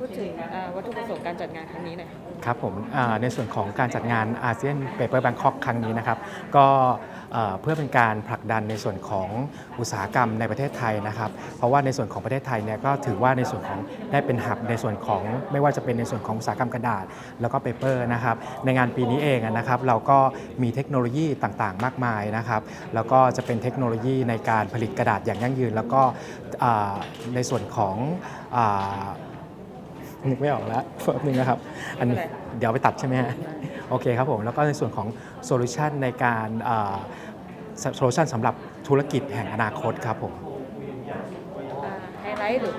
พูดถึงอ่าวัตถุประสงค์การจัดงานครั้งนี้หน่อยค่ะ ครับผมอ่าในส่วนของการจัดงานอาเซียนเปเปอร์แบงคอกครั้งนี้นะครับ ก็เอ่อเพื่อเป็นการผลักดันในส่วนของอุตสาหกรรมในประเทศไทยนะครับ เพราะว่าในส่วนของประเทศไทยเนี่ยก็ถือว่าในส่วนของได้เป็นหับในส่วนของไม่ว่าจะเป็นในส่วนของอุตสาหกรรมกระดาษ แล้วก็เปเปอร์นะครับ ในงานปีนี้เองอะนะครับ เราก็มีเทคโนโลยีต่างๆ มากมายนะครับ แล้วก็จะเป็นเทคโนโลยีในการผลิตกระดาษอย่างยั่งยืน แล้วก็อ่าในส่วนของอ่า นึกไม่ออกแล้วแป๊บนึงนะครับ อันนี้ไม่เป็นไรเดี๋ยวเอาไปตัดใช่ไหมฮะ โอเคครับผม แล้วก็ในส่วนของโซลูชันในการโซลูชันสำหรับธุรกิจแห่งอนาคตครับผมอ่าไฮไลท์หรือ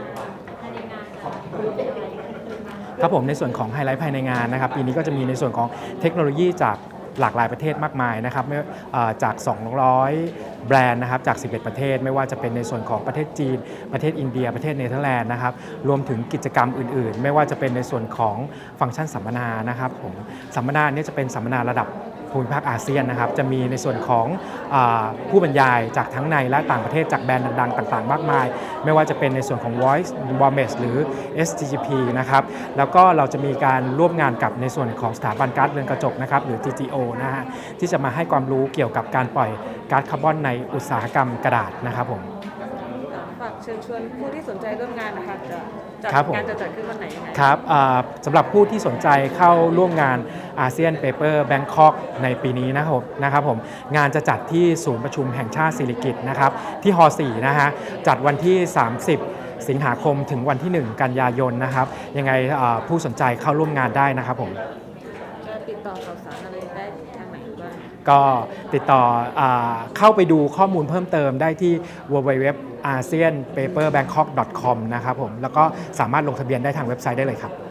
ครับผมในส่วนของไฮไลท์ภายในงานนะครับปีนี้ก็จะมีในส่วนของเทคโนโลยีจาก หลากหลายประเทศมากมายนะครับไม่เอ่อจาก 200 แบรนด์นะครับจาก 11 ประเทศ ไม่ว่าจะเป็นในส่วนของประเทศจีน ประเทศอินเดีย ประเทศเนเธอร์แลนด์นะครับรวมถึงกิจกรรมอื่น ๆ ไม่ว่าจะเป็นในส่วนของฟังก์ชันสัมมนานะครับผมสัมมนาเนี่ยจะเป็นสัมมนาระดับ ภูมิภาคอาเซียนนะครับ จะมีในส่วนของอผู้บรรยายจากทั้งในและต่างประเทศจากแบรนด์ดังๆ ต่างๆ มากมาย ไม่ว่าจะเป็นในส่วนของ Voice w o m e s หรือ SGGP นะครับ แล้วก็เราจะมีการร่วมงานกับในส่วนของสถาบันก๊าซเรือนกระจกนะครับหรือ GGO นะฮะที่จะมาให้ความรู้เกี่ยวกับการปล่อยก๊าซคาร์บอนในอุตสาหกรรมกระดาษนะครับผม ชิญชวนผู้ที่สนใจร่วมงานนะคะจะจัดครับผม งานจะจัดขึ้นวันไหนยังไง ครับอ่าสำหรับผู้ที่สนใจเข้าร่วมงานอาเซียนเปเปอร์แบงคอกในปีนี้นะครับนะครับผมงานจะจัดที่ศูนย์ประชุมแห่งชาติสิริกิติ์นะครับที่ฮ4นะฮะจัดวันที่ 30 สิงหาคมถึงวันที่ 1 กันยายนนะครับยังไงอ่าผู้สนใจเข้าร่วมงานได้นะครับผม จะติดต่อข่าวสารอะไรได้ ก็ติดต่ออเข้าไปดูข้อมูลเพิ่มเติมได้ที่ www asian paper bangkok com นะครับผมแล้วก็สามารถลงทะเบียนได้ทางเว็บไซต์ได้เลยครับ